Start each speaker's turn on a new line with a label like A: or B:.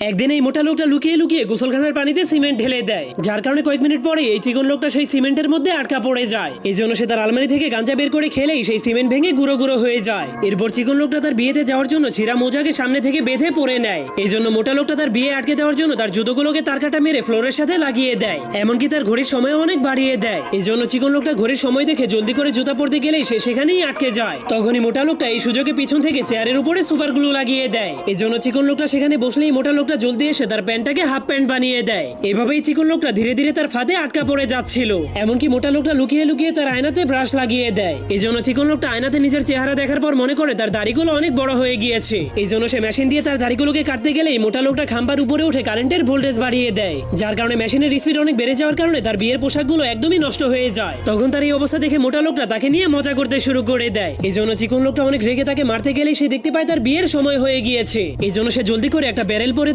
A: একদিন এই মোটা লোকটা লুকিয়ে লুকিয়ে গোসলখানার পানিতে সিমেন্ট ঢেলে দেয়, যার কারণে কয়েক মিনিট পরে এই চিকন লোকটা সেই সিমেন্টের মধ্যে আটকা পড়ে যায়। এই জন্য সে তার আলমারি থেকে গাঞ্জা বের করে খেলেই সেই সিমেন্ট ভেঙে গুঁড়ো গুঁড়ো হয়ে যায়। এরপর চিকন লোকটা তার বিয়েতে যাওয়ার জন্য ছিঁড়া মোজাকে সামনে থেকে বেঁধে পড়ে নেয়। এই জন্য মোটা লোকটা তার বিয়ে আটকে দেওয়ার জন্য তার জুতোগুলোকে তার কাটা মেরে ফ্লোরের সাথে লাগিয়ে দেয়। এমনকি তার ঘড়ির সময় অনেক বাড়িয়ে দেয়। এই জন্য চিকন লোকটা ঘড়ির সময় দেখে জলদি করে জুতা পরতে গেলেই সে সেখানেই আটকে যায়। তখনই মোটা লোকটা এই সুযোগে পিছন থেকে চেয়ারের উপরে সুপার গ্লু লাগিয়ে দেয়। এই জন্য চিকন লোকটা সেখানে বসলেই মোটা লোকটা জলদি এসে তার প্যান্টটাকে হাফ প্যান্ট বানিয়ে দেয়। এভাবেই চিকন লোকটা ধীরে ধীরে তার ফাঁদে আটকা পড়ে যাচ্ছিল। এমনকি মোটা লোকটা লুকিয়ে লুকিয়ে তার আয়নাতে ব্রাশ লাগিয়ে দেয়। এই জন্য চিকন লোকটা আয়নাতে নিজের চেহারা দেখার পর মনে করে তার দাড়িগুলো অনেক বড় হয়ে গিয়েছে। এই জন্য সে মেশিন দিয়ে তার দাড়িগুলোকে কাটতে গেলেই মোটা লোকটা খাম্বার উপরে উঠে কারেন্টের ভোল্টেজ বাড়িয়ে দেয়। যার কারণে মেশিনের স্পিড অনেক বেড়ে যাওয়ার কারণে তার বিয়ের পোশাকগুলো একদমই নষ্ট হয়ে যায়। তখন তার এই অবস্থা দেখে মোটা লোকটা তাকে নিয়ে মজা করতে শুরু করে দেয়। এই জন্য চিকন লোকটা অনেক রেগে তাকে মারতে গেলেই সে দেখতে পায় তার বিয়ের সময় হয়ে গিয়েছে। এই জন্য সে জলদি করে একটা ব্যারেল পরে